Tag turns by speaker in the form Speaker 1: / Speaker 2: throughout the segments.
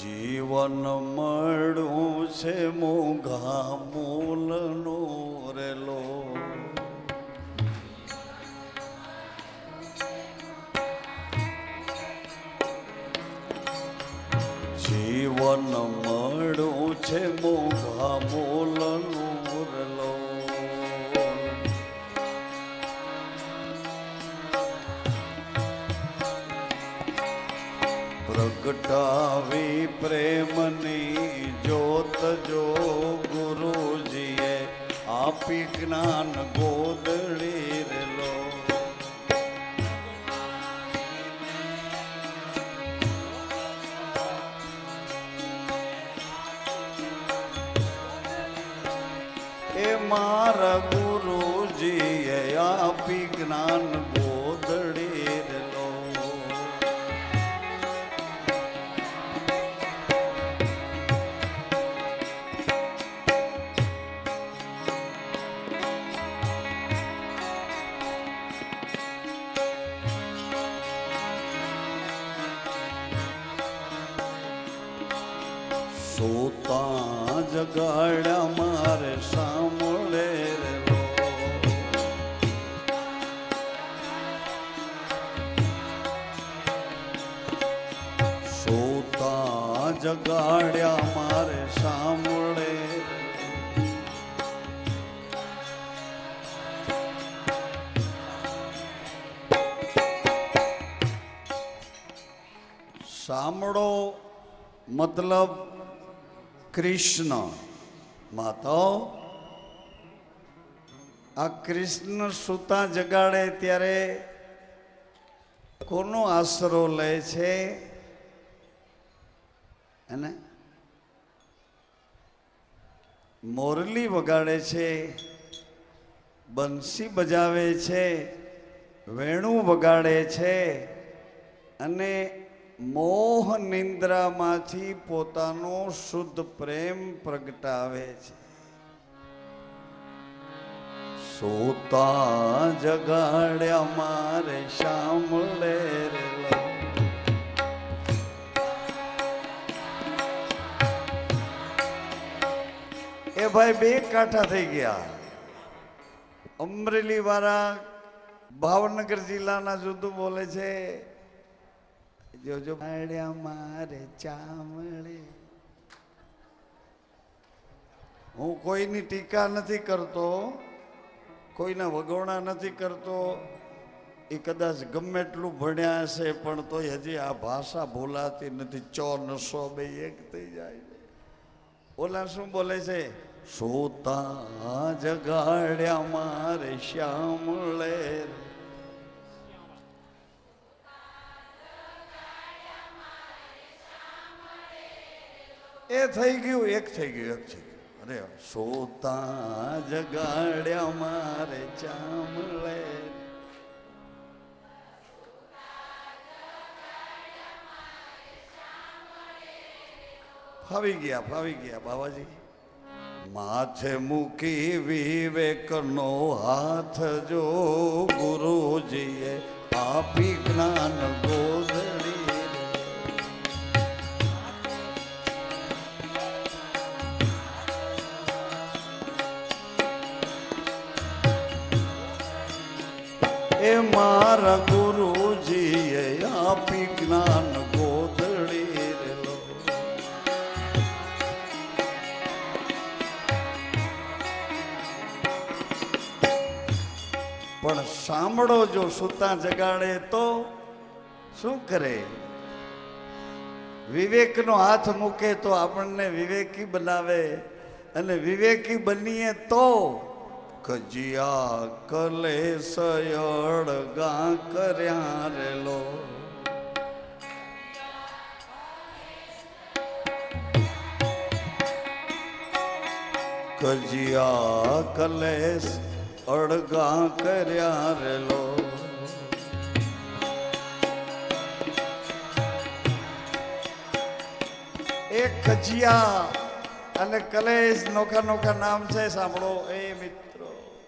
Speaker 1: જીવન મળું છે મોઘા મૂલનો. પ્રગટાવી પ્રેમની જોત જો ગુરુજીએ આપી જ્ઞાન ગોદડી સાંભળો મતલબ કૃષ્ણ. માતા આ કૃષ્ણ સૂતા જગાડે ત્યારે કોનો આશરો લે છે? એને મોરલી વગાડે છે, બંસી બજાવે છે, વેણું વગાડે છે, અને મોહ નિંદ્રામાંથી પોતાનો શુદ્ધ પ્રેમ પ્રગટાવે છે. સોતા જગાડ્યા મારે સાંભળે રેલો એ ભાઈ બે કાંઠા થઈ ગયા. અમરેલી વાળા ભાવનગર જિલ્લાના જુદું બોલે છે. જોજો. પાડ્યા મારે ચામડે. હું કોઈની ટીકા નથી કરતો, કોઈના વગોણા નથી કરતો. એ કદાચ ગમે એટલું ભણ્યા હશે, પણ તોય હજી આ ભાષા ભૂલાતી નથી. ચો નસો બે એક થઈ જાય. ઓલા શું બોલે છે? સોતા જગાડ્યા મારે શ્યામળે. એ થઈ ગયું એક થઈ ગયું એક થઈ ગયું. અરે સોતા જગાડ્યા મારે ચામળે ફાવી ગયા ફાવી ગયા બાબાજી માથે મૂકી વિવેકનો હાથ જો ગુરુજીએ આપી જ્ઞાન ગોધડી પણ સાંભળો જો સુતા જગાડે તો શું કરે? વિવેકનો હાથ મૂકે તો આપણને વિવેકી બનાવે અને વિવેકી બનીએ તો કજિયા કલેશયળ ગા કર્યા રેલો. કજિયા કલેશ અડગા કર્યા રેલો એક કજિયા અને કલેશ નોખા નોખા નામ છે, સાંભળો. એ મિત્રો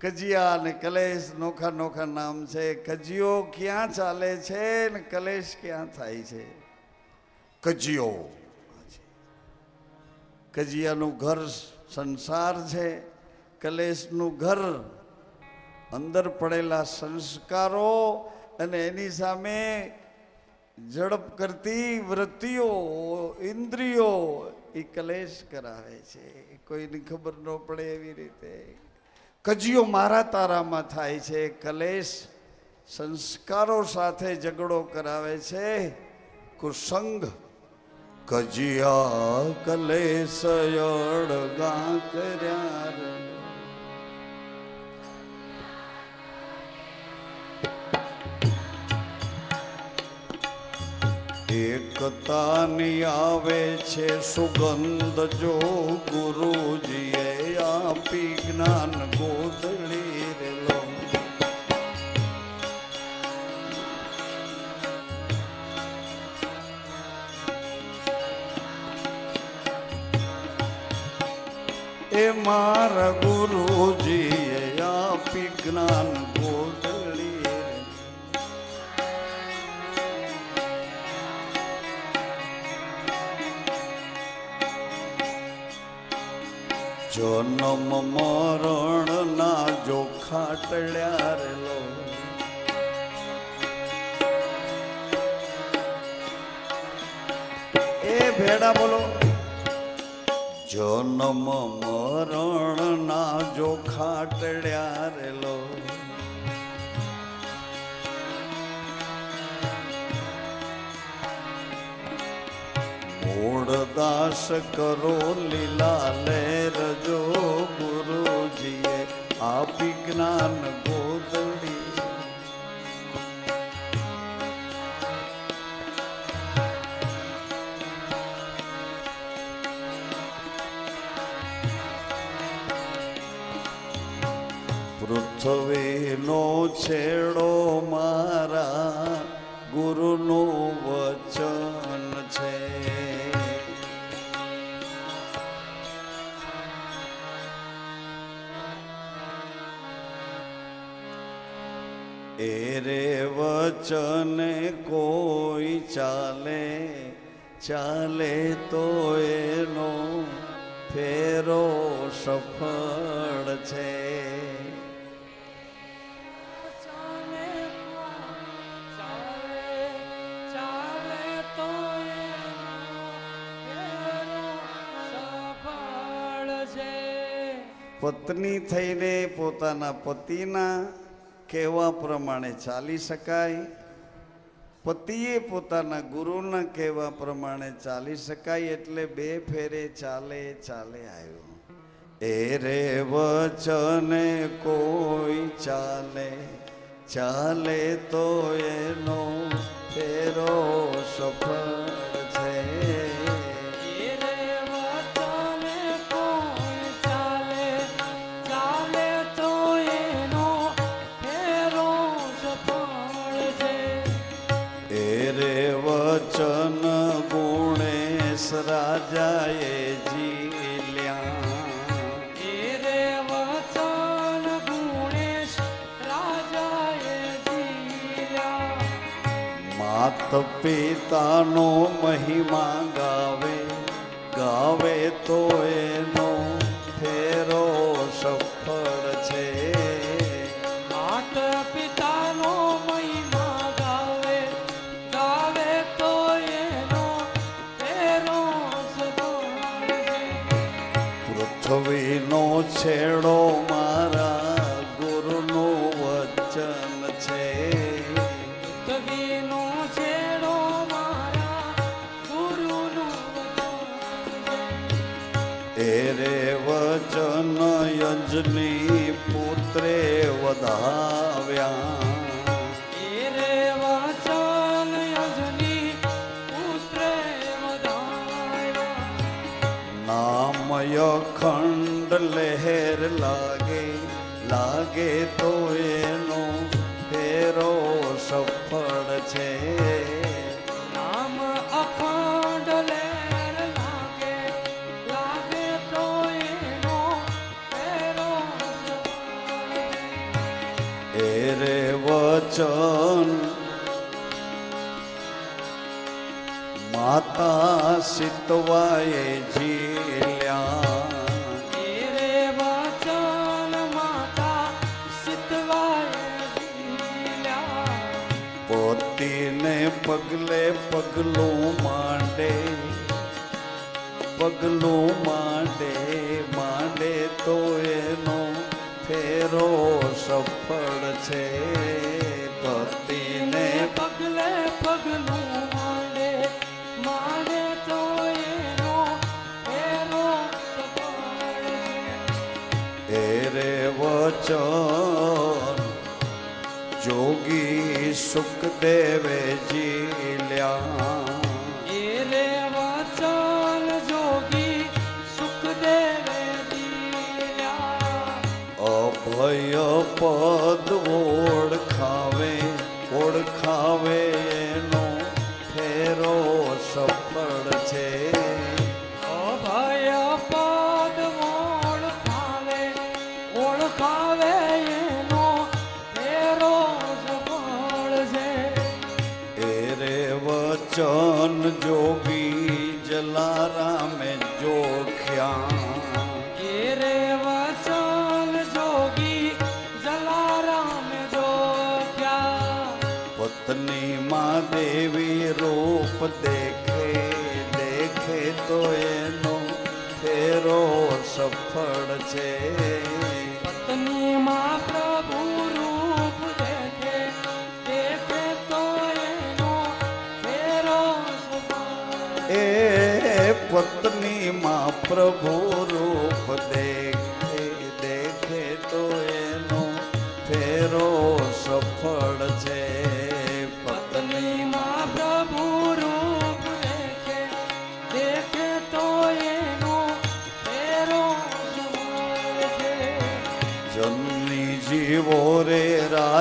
Speaker 1: કજિયા અને કલેશ નોખા નોખા નામ છે. કજિયો ક્યાં ચાલે છે ને કલેશ ક્યાં થાય છે? કજિયો કજિયાનું ઘર સંસાર છે. કલેશનું ઘર અંદર પડેલા સંસ્કારો અને એની સામે ઝડપ કરતી વૃત્તિઓ, ઇન્દ્રિયો, એ કલેશ કરાવે છે. કોઈની ખબર ન પડે એવી રીતે. કજિયો મારા તારામાં થાય છે. કલેશ સંસ્કારો સાથે ઝઘડો કરાવે છે. કુસંગ, કજિયા કલેશ કર્યા એકતાની આવે છે સુગંધ જો ગુરુજીએ આપી જ્ઞાન ગોદડી રેલો એ મારા ગુરુજીએ આપી જ્ઞાન જન્મ મરણ ના જોખા ટળ્યા રેલો એ ભેડા બોલો. જન્મ મરણ ના જોખા ટળ્યા રેલો મૂળદાસ કરો લીલા લેર જો ગુરુજીએ આપી જ્ઞાન ગોદડી. પૃથ્વીનો છેડો મારા ગુરુનું વચન રે વચને કોઈ ચાલે ચાલે તો એનો ફેરો સફળ છે
Speaker 2: ચાલે ચાલે ચાલે તો એનો ફેરો સફળ છે
Speaker 1: પત્ની થઈને પોતાના પતિના કહેવા પ્રમાણે ચાલી શકાય. પતિએ પોતાના ગુરુના કહેવા પ્રમાણે ચાલી શકાય એટલે બે ફેરે ચાલે ચાલે આવ્યો. એ રે વચને કોઈ ચાલે ચાલે તો એનો ફેરો સફળ
Speaker 2: રે વચન
Speaker 1: યજની પુત્રે વધાવ્યા અખંડ લહેર લાગે લાગે તો એનો ફેરો સફળ છે માતા સિતવાએ જીલ્યા પોતીને પગલે પગલું માંડે પગલું માંડે માંડે તો એનો ફેરો સફળ છે વચન જોગી સુખદેવે જીલ્યા
Speaker 2: એરે વચન જોગી સુખદેવે જીલ્યા
Speaker 1: અભય પદ ઓળખાવે ઓળખાવે સફળ છે.
Speaker 2: પત્નીમાં પ્રભુ રૂપ દેખે દેખે તો એનો ફેરો
Speaker 1: એ પત્ની માં પ્રભુ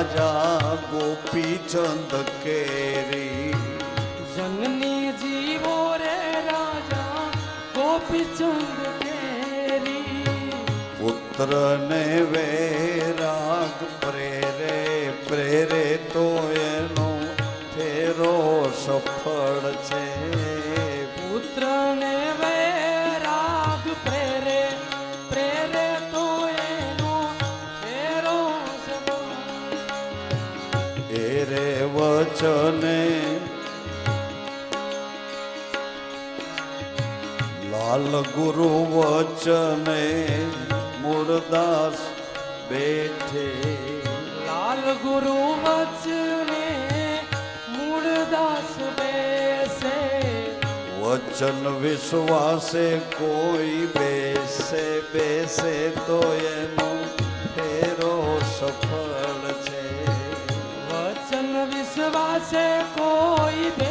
Speaker 1: રાજા ગોપી ચંદ કેરી
Speaker 2: જંગની જીવો રે રાજા ગોપીચંદ કેરી.
Speaker 1: પુત્ર ને વૈરાગ પ્રેરે પ્રેરે તો એનો ફેરો સફળ છે. વચને લાલ ગુરુ વચને મૂળદાસ બેઠે.
Speaker 2: લાલ ગુરુ વચને મૂળદાસ બેસે.
Speaker 1: વચન વિશ્વાસે કોઈ બેસે બેસે તો એનો
Speaker 2: વિશ્વાસે કોઈ બેસે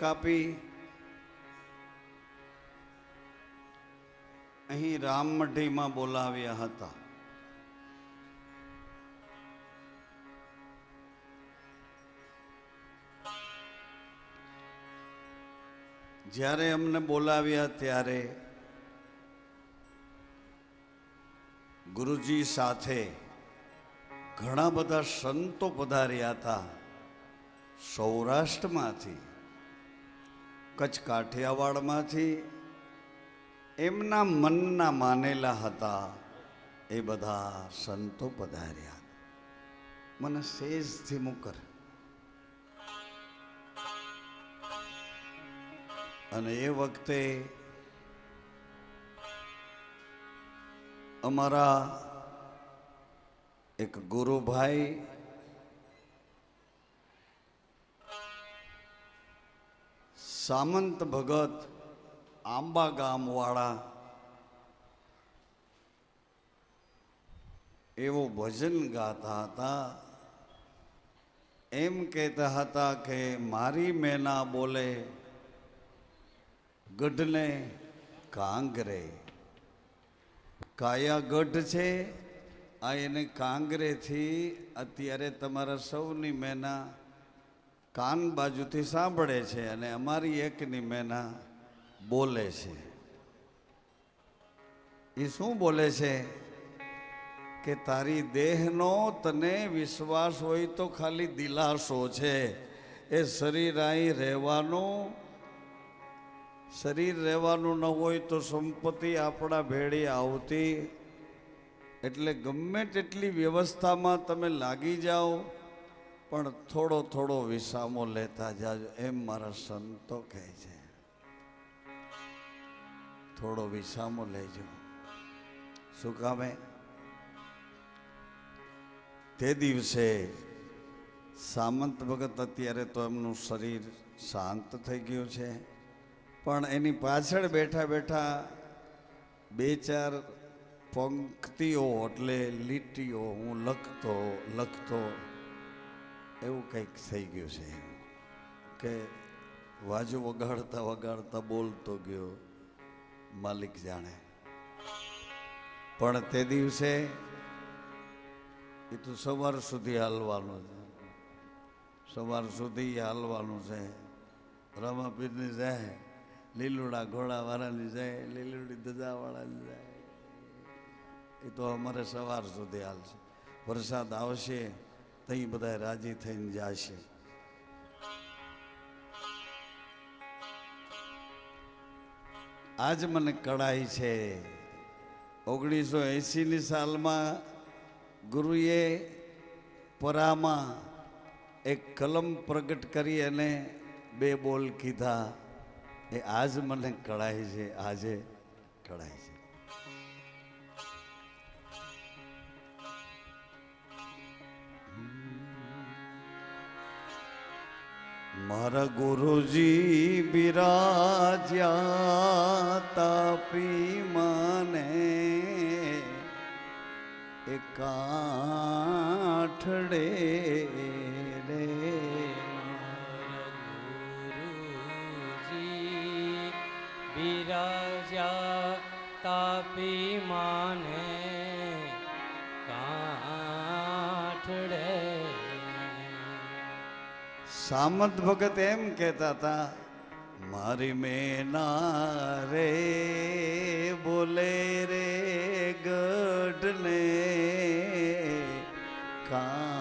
Speaker 1: કાપી અહીં રામમઢીમાં બોલાવ્યા હતા. જ્યારે અમને બોલાવ્યા ત્યારે ગુરુજી સાથે ઘણા બધા સંતો પધાર્યા હતા સૌરાષ્ટ્રમાંથી. કચ્છ કાઠિયાવાડમાંથી એમના મનના માનેલા હતા, એ બધા સંતો પધાર્યા. મને સેજથી મુકર. અને એ વખતે અમારા એક ગુરુભાઈ સામંત ભગત આંબા ગામવાળા એવો ભજન ગાતા હતા. એમ કહેતા હતા કે મારી મેના બોલે, ગઢને કાંગરે કાયા ગઢ છે, આ એને કાંગરેથી અત્યારે તમારા સૌની મેના કાન બાજુથી સાંભળે છે અને અમારી એકની મેના બોલે છે. એ શું બોલે છે? કે તારી દેહનો તને વિશ્વાસ હોય તો ખાલી દિલાસો છે. એ શરીર અહીં રહેવાનું, શરીર રહેવાનું ન હોય તો સંપત્તિ આપણા ભેળી આવતી. એટલે ગમે તેટલી વ્યવસ્થામાં તમે લાગી જાઓ પણ થોડો થોડો વિસામો લેતા જાજો. એમ મારા સંતો કહે છે. થોડો વિસામો લેજો. શું કામે? તે દિવસે સામંત ભગત અત્યારે તો એમનું શરીર શાંત થઈ ગયું છે. પણ એની પાછળ બેઠા બેઠા બે ચાર પંક્તિઓ એટલે લીટીઓ હું લખતો લખતો એવું કંઈક થઈ ગયું છે કે વાજુ વગાડતા વગાડતા બોલતો ગયો, માલિક જાણે. પણ તે દિવસે એ તો સવાર સુધી હાલવાનું છે. સવાર સુધી હાલવાનું છે. રમાપીરની જાય, લીલુડા ઘોડાવાળાની જાય, લીલુડી ધજાવાળાની જાય. એ તો અમારે સવાર સુધી હાલશે. વરસાદ આવશે તઈ બધા રાજી થઈને જશે. આજ મને કળાઈ છે. ઓગણીસો એંસીની સાલમાં ગુરુએ પરામાં એક કલમ પ્રગટ કરી અને બે બોલ કીધા. એ આજ મને કળાય છે, આજે કળાય છે. મારા ગુરુજી બિરાજ્યા તાપી મને એકાઠડે રે.
Speaker 2: ગુરુજી બિરાજ્યા તાપી માને
Speaker 1: સામંત ભગત એમ કહેતા હતા મારી મેના રે બોલે રે ગઢને કાંગ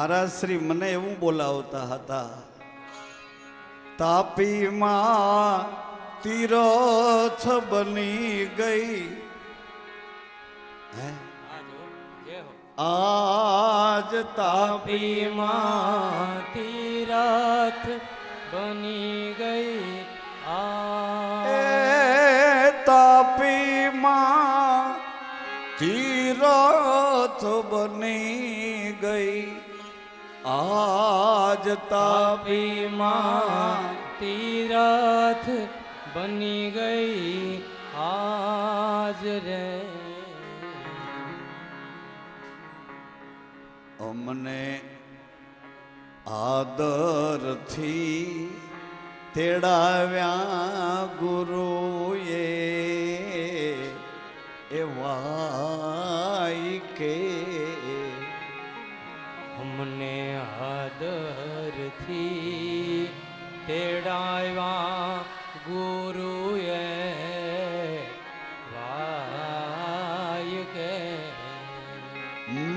Speaker 1: મહારાજ શ્રી મને એવું બોલાવતા હતા તાપીમાં તીરથ બની ગઈ
Speaker 2: આજ તાપીમાં તીરથ બની ગઈ. આ
Speaker 1: તાપીમાં તીરથ બની ગઈ. આજ તાપીમાં
Speaker 2: તીરથ બની ગઈ આજ રે
Speaker 1: અમને આદરથી તેડાવ્યા ગુરુએ એવાય કે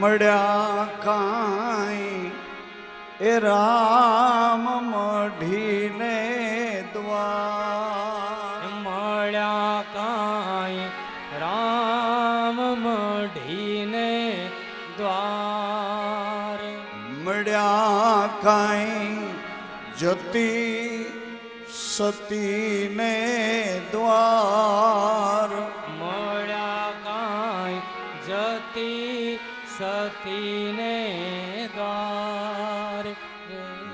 Speaker 1: મળ્યા કાંઈ? એ રામ મઢીને દ્વાર.
Speaker 2: મળ્યા કાંઈ? રામ મઢીને દ્વાર.
Speaker 1: મળ્યા કાંઈ? જતી સતીને દ્વાર.
Speaker 2: સતીને દ્વાર.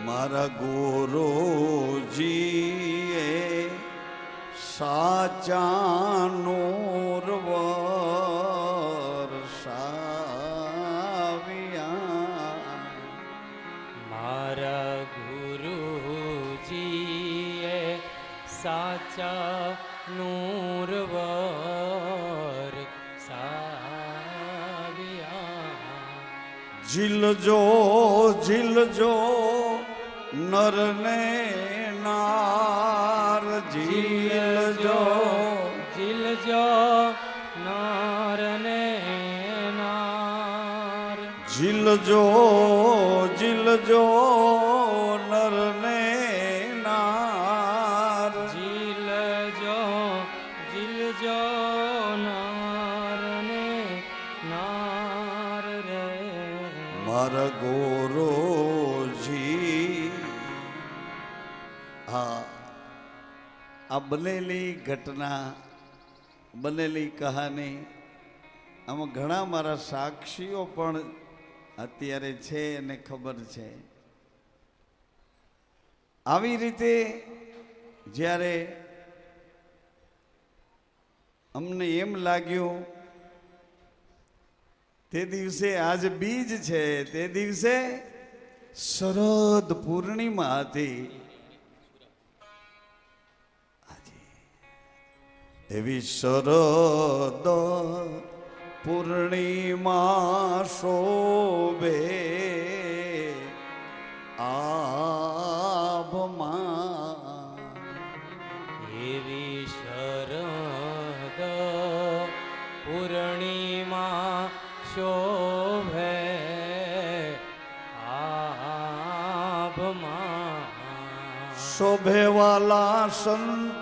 Speaker 1: મારા ગુરુજીએ સાચા નૂરવર ઝીલજો ઝીલજો નરને નાર ઝીલજો
Speaker 2: જીલજો નારને નાર
Speaker 1: ઝીલજો ઝીલજો બનેલી ઘટના, બનેલી કહાની, આમાં ઘણા મારા સાક્ષીઓ પણ અત્યારે છે અને ખબર છે. આવી રીતે જ્યારે અમને એમ લાગ્યું, તે દિવસે આજ બીજ છે, તે દિવસે શરદ પૂર્ણિમા હતી. એવી શરદ પૂર્ણિમા શોભે. આભમાં
Speaker 2: એવી શરદ પૂર્ણિમા શોભે. આભમાં
Speaker 1: શોભેવાલા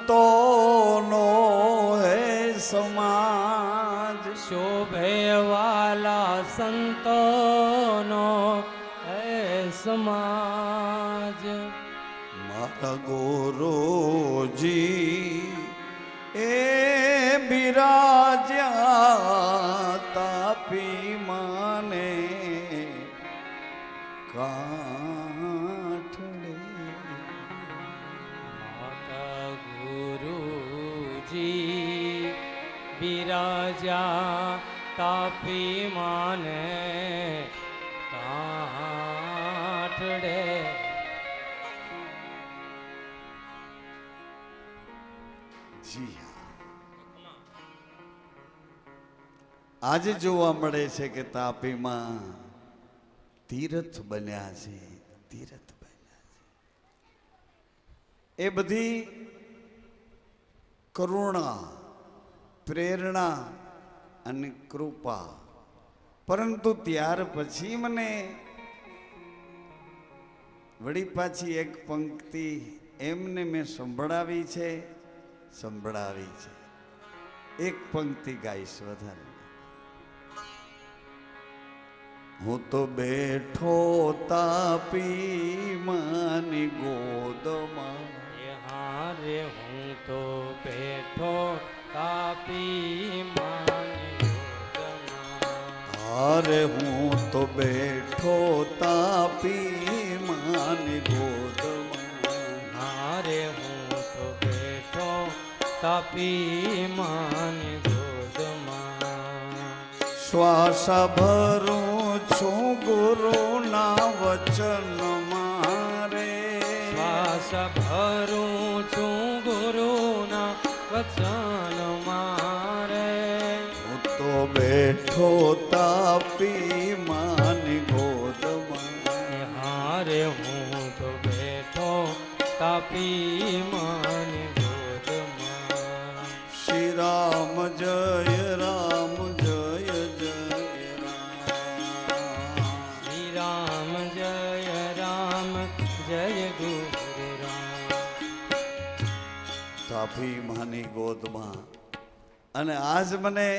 Speaker 1: સંતોનો હે સમાજ.
Speaker 2: શોભે વાલા સંતોનો હે સમાજ.
Speaker 1: મારા ગોરોજી એ બિરાજ્યા તાપી માને કાઠડે
Speaker 2: ગુરુજી બિરાજા તાપી માને કાઠડે
Speaker 1: જી આજે જોવા મળે છે કે તાપીમાં તીર્થ બન્યા છે, તીર્થ બન્યા છે. એ બધી કરુણા, પ્રેરણા અને કૃપા. પરંતુ ત્યાર પછી મને વળી પાછી એક પંક્તિ એમને મેં સંભળાવી છે સંભળાવી છે. એક પંક્તિ ગાઈશ વધારે. હું તો બેઠો તાપી માની ગોદમાં.
Speaker 2: હારે હું તો બેઠો તાપી
Speaker 1: હારે હું તો બેઠો તાપી માન ગોદમાં
Speaker 2: હારે હું તો બેઠો તાપી માન ગોદમાં
Speaker 1: શ્વાસ ભરું છું ગુરુના વચન
Speaker 2: મારે. શ્વાસ ગુરુના વચન મારે.
Speaker 1: હું તો બેઠો તાપી માન ગોદમાં
Speaker 2: હારે હું તો બેઠો તાપી માની ગોદમાં.
Speaker 1: અને આજ મને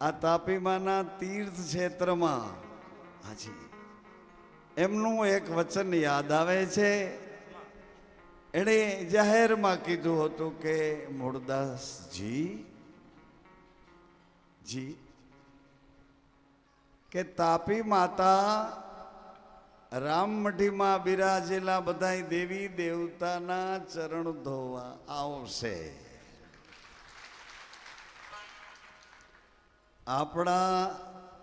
Speaker 1: આ તાપીમાના તીર્થ ક્ષેત્રમાં હાજી, એમનું એક વચન યાદ આવે છે. એણે જાહેરમાં કીધું હતું કે મૂળદાસજી જી, કે તાપી માતા રામમઢીમાં બિરાજેલા બધા દેવી દેવતાના ચરણ ધોવા આવશે. આપણા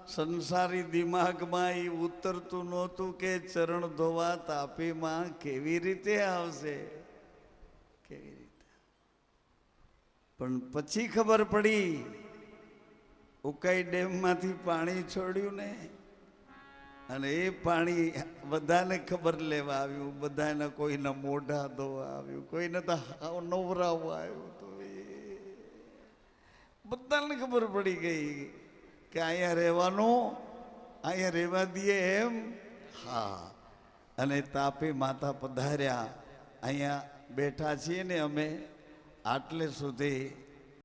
Speaker 1: સંસારી દિમાગમાં એ ઉતરતું નહોતું કે ચરણ ધોવા તાપીમાં કેવી રીતે આવશે? કેવી રીતે? પણ પછી ખબર પડી, ઉકાઈ ડેમમાંથી પાણી છોડ્યું ને, અને એ પાણી બધાને ખબર લેવા આવ્યું. બધાને કોઈના મોઢા ધોવા આવ્યું, કોઈને તો નવરાવવા આવ્યું. બધાને ખબર પડી ગઈ કે અહીંયા રહેવાનું, અહીંયા રહેવા દઈએ એમ. હા. અને તાપી માતા પધાર્યા. અહીંયા બેઠા છીએ ને અમે આટલે સુધી